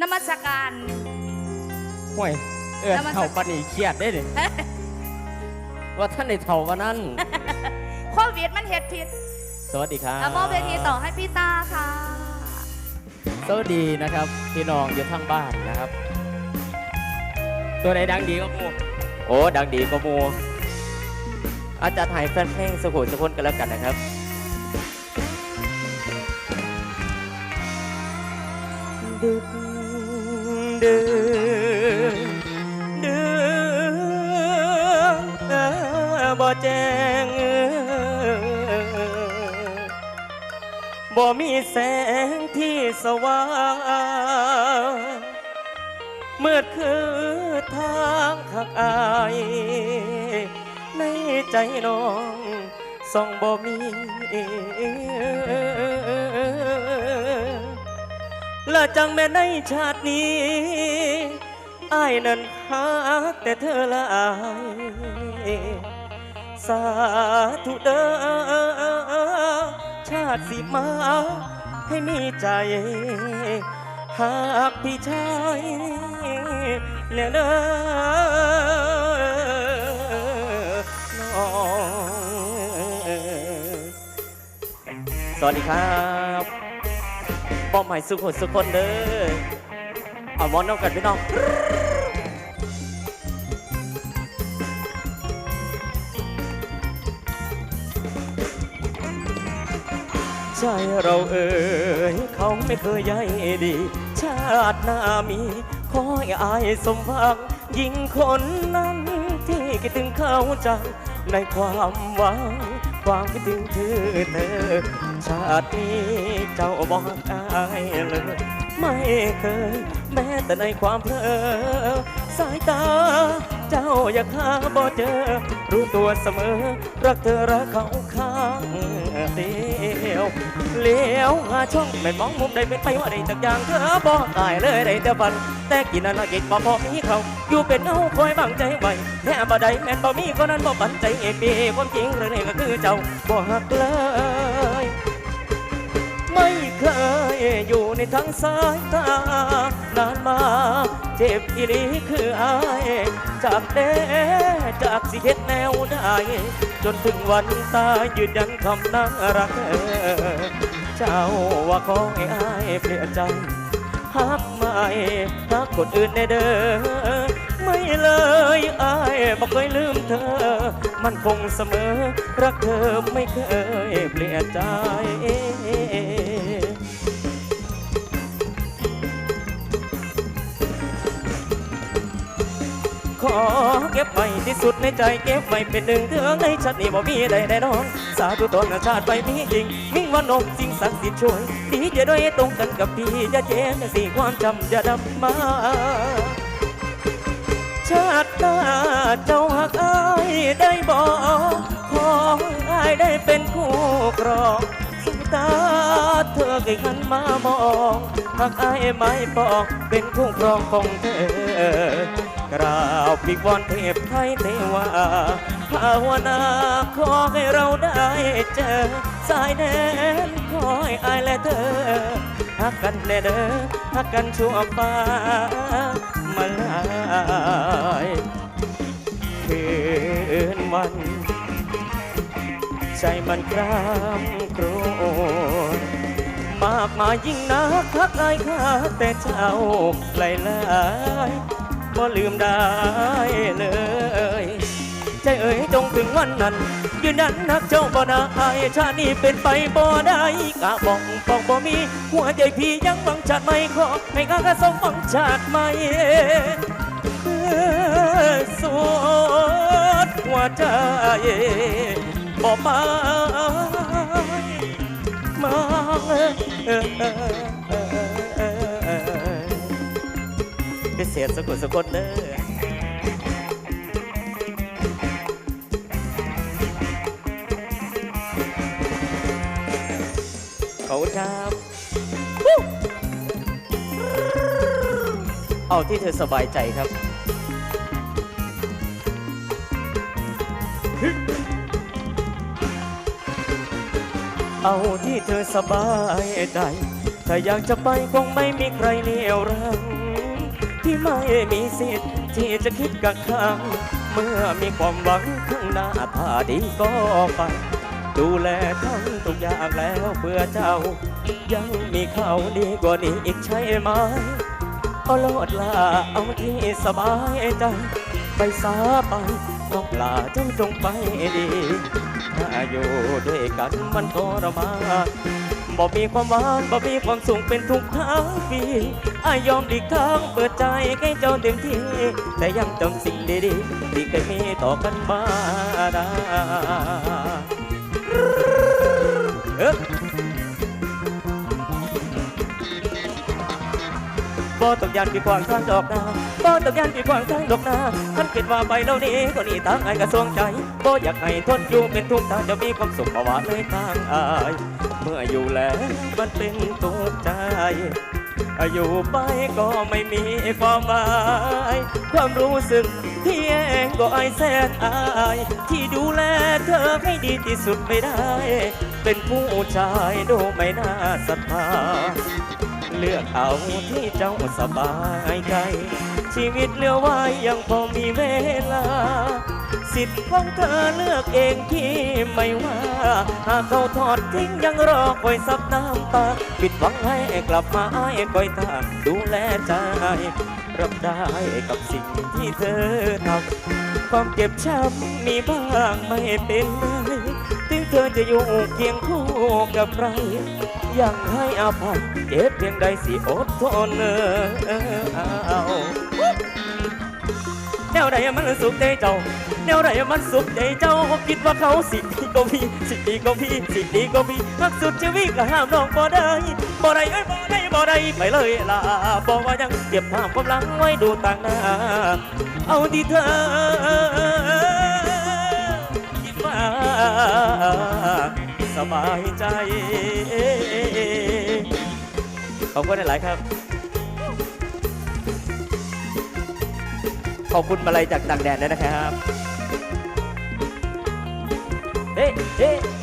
นมัสการ ห่วยเออแล้วมัน เท่าปานนีเครียดได้เลยว่าท่านในเท่าวันนั้น โควิดมันเห็ดผิดสวัสดีครับเอามอบเวทีต่อให้พี่ตาค่ะ สวัสดีนะครับพี่น้องอยู่ทางบ้านนะครับ ตัวไหนดังดีก็มูโอ้ดังดีก็มูอาจารย์ถ่ายแฟนเพลงสกุลสกุลกันแล้วกันนะครับ ดึก ดื่นเดือบ่แจ้งบ่มีแสงที่สว่างมืดคือทางขักอายในใจน้องส่องบ่มี ละจังแม่ในชาตินี้อายนั้นหักแต่เธอละอายสาธุเด้อชาติสิมาให้มีใจ หากพี่ชายแล้วเด้อน้องสวัสดีครับ ป้อมใหม่สุขคนสุขคนเด้อเอามอนน้องกันพี่น้องใจเราเอ่ยเขาไม่เคยใยดี ชาติหน้ามีขอให้อายสมหวังยิ่งคนนั้นที่คิดถึงเขาจังในความหวัง ความคิดถึงเธอเธอ ชาตินี้เจ้าบอกอายเลย ไม่เคย แม้แต่ในความเพลอสายตา จ้าอยากหาบ่เจอ รู้ตัวเสมอ รักเธอรักเขาข้างเดียวเลี้ยวหาช่องไม่มองมุมใดเป็นไปว่าใดสักอย่างเธอบอกตายเลยได้แต่ฝัน แต่กินอันละกินบ่พอมีเขาอยู่เป็นเอาคอยบังใจไว้แค่บ่ใดแม่นบ่มีก็นั้นบ่ปันใจเอปีความจริงเรื่องนี้ก็คือเจ้าบ่หักเลย ไม่เคย อยู่ในทางสายตานานมา เจ็บอีลีคืออายจากเด้จากสิเฮ็ดแนวได้ จนถึงวันตายยืนยันคำนั้นรักเธอเจ้าว่าขอให้อายเปลี่ยนใจฮักไม่ฮักคนอื่นแน่เด้อไม่เลยอายบอกเคยลืมเธอ มันคงเสมอ รักเธอไม่เคยเปลี่ยนใจ ขอเก็บไว้ที่สุดในใจเก็บไว้เป็นหนึ่งเถืองในชาตินี้บ่มีใดแน่นอนสาธุตนชาติไปมีจริงมิ่งว่านมสิ่งศักดิ์สิทธิ์ช่วยดีจะด้วยตรงกันกับพี่จะเจนสิ่งความจำจะดำมา ชาติหน้าเจ้าหักอายได้บอกขอให้อายได้เป็นคู่ครองสุดตาเธอเคยหันมามองหักอายไม่บอกเป็นคู่ครองของเธอ กราบวิงวอนเทพไทยเทวาภาวนาขอให้เราได้เจอ สายแดนขอให้อายและเธอหักกันแน่เด้อหักกันชั่วฟ้ามาลายคืนวัน ใจมันกรำกรนมากมายยิ่งนักทักอายข้าแต่เจ้าไหลลาย บ่ลืมได้เลยใจเอ๋ยจงถึงวันนั้นยืนยันนักเจ้าบ่ได้ชาตินี้เป็นไปบ่ได้กะบอกปองบ่มี หัวใจพี่ยังหวังชาติไม่ขอให้ข้ากระสมหวังชาติไม่สวดหัวใจบ่มามา พิเศษสกุลสกุลเด้อขอบคุณครับ เอาที่เธอสบายใจครับเอาที่เธอสบายใจ ถ้าอยากจะไปคงไม่มีใครเหนี่ยวรัง ที่ไม่มีสิทธิ์ที่จะคิดกักขังเมื่อมีความหวังข้างหน้าถ้าดีก็ไป ดูแลทั้งทุกอย่างแล้วเพื่อเจ้า ยังมีเขาดีกว่านี้อีกใช่ไหมเอาโลดลาเอาที่สบายใจไปสาไปน้องลาเจ้าจงไปดีถ้าอยู่ด้วยกันมันทรมานบ่มีความหวานบ่มีความสุขเป็นทุกทั้งปี อายอมดีกทางเปิดใจให้เจ้าเต็มที่ แต่ยังจำสิ่งดีๆที่เคยมีต่อกันมาได้เอ๊ะบ่ต้องยันปีกวางทางดอกนาบ่ต้องยันปีกวางทางดอกนาท่านคิดว่าไปแล้วนี้ก็นี่ทางไอ้กระทรวงใจบ่อยากให้ทนอยู่เป็นทุกข์ถ้าจะมีความสุขมาว่าเลยทางอาย เมื่ออยู่แล้วมันเป็นทุกใจ อยู่ไปก็ไม่มีความหมาย ความรู้สึกที่เองก็อายแสนอาย ที่ดูแลเธอให้ดีที่สุดไม่ได้ เป็นผู้ชายดูไม่น่าศรัทธาเลือกเอาที่เจ้าสบายใจชีวิตเหลือไว้ยังพอมีเวลา สิทธิ์ของเธอเลือกเองที่ไม่ว่า หากเขาทอดทิ้งยังรอคอยซับน้ำตา ปิดหวังให้กลับมาอ้ายคอยตามดูแลใจ รับได้กับสิ่งที่เธอทำความเจ็บช้ำมีบ้างไม่เป็นไรถึงเธอจะอยู่เคียงคู่กับใครยังให้อภัยเจ็บเพียงใดสิอดทนเออเอาแนวใดมันสุขใจเจ้า แนวใดมันสุขใจเจ้าคิดว่าเขาสิดีก็พี่สิดีก็พี่สิดีก็พี่รักสุดชีวิตก็ห้ามน้องบ่ได้บ่ได้เอ้ยบ่ได้บ่ได้ไปเลยล่ะบอกว่ายังเก็บภาพความหลังไว้ดูต่างหน้าเอาที่เธอคิดว่าสบายใจขอบคุณหลายๆครับขอบคุณมาลัยจากต่างแดนด้วยนะครับ เฮ้เฮ้